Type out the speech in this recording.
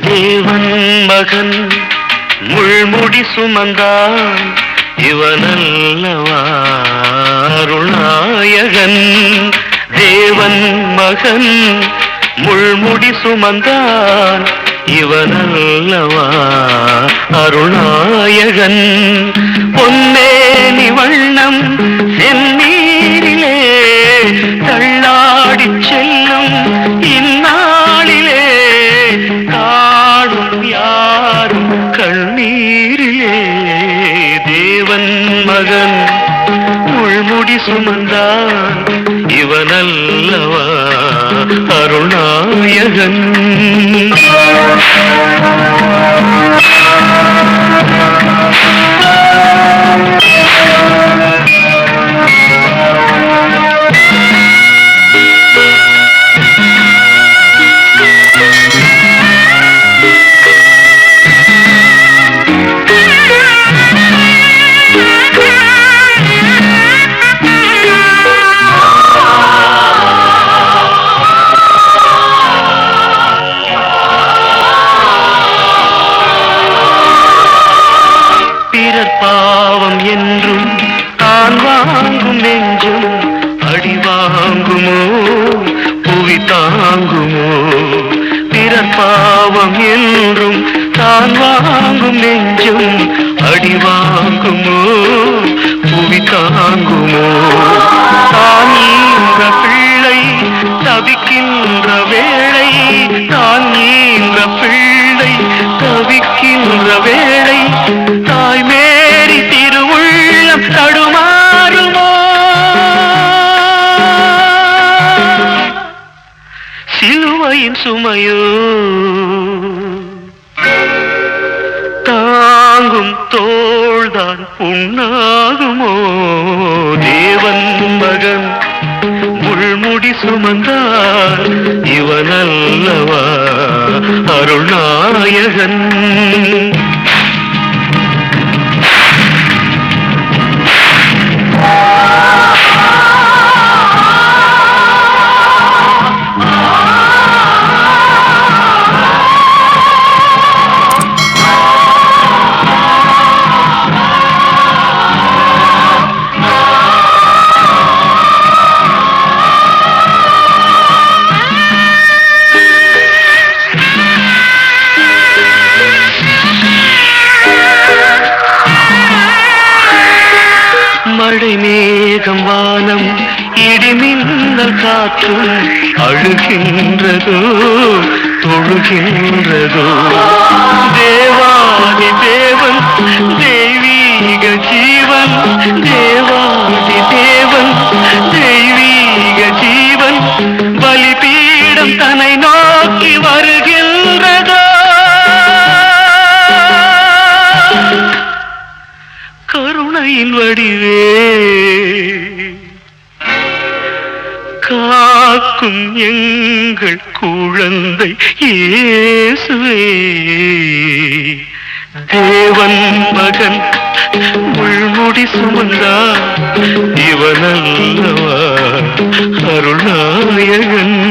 தேவன் மகன் முள்முடி சுமந்தான். இவனல்லவா? அருள்நாயகன் தேவன் மகன் முள்முடி சுமந்தான். இவனல்லவா? அருள்நாயகன் பொன்னேனி வண்ணம் கண்ணீரிலே தேவன் மகன். உள்முடி சுமந்தான் இவனல்லவா? அருணாயகன் பிறர் பாவம் என்றும் தான் வாங்கும் நெஞ்சும் அடி வாங்குமோ? புவி தாங்குமோ? பிறர் பாவம் என்றும் தான் வாங்கும் நெஞ்சும் அடி வாங்குமோ? தாயின் சுமையோ. தாங்கும் தோள்தான் புண்ணாகுமோ தேவன் மகன். முள்முடி சுமந்தார். மழை மேகம் வானம் இடிமின்னல் காற்றும் அழுகின்றதோ தொழுகின்றதோ தேவாதி கருணையின் வடிவே. காக்கும் எங்கள் குழந்தை இயேசுவே. தேவன் மகன் உள்முடி சுமந்தா. இவனல்லவா? அருள்நாயகன்.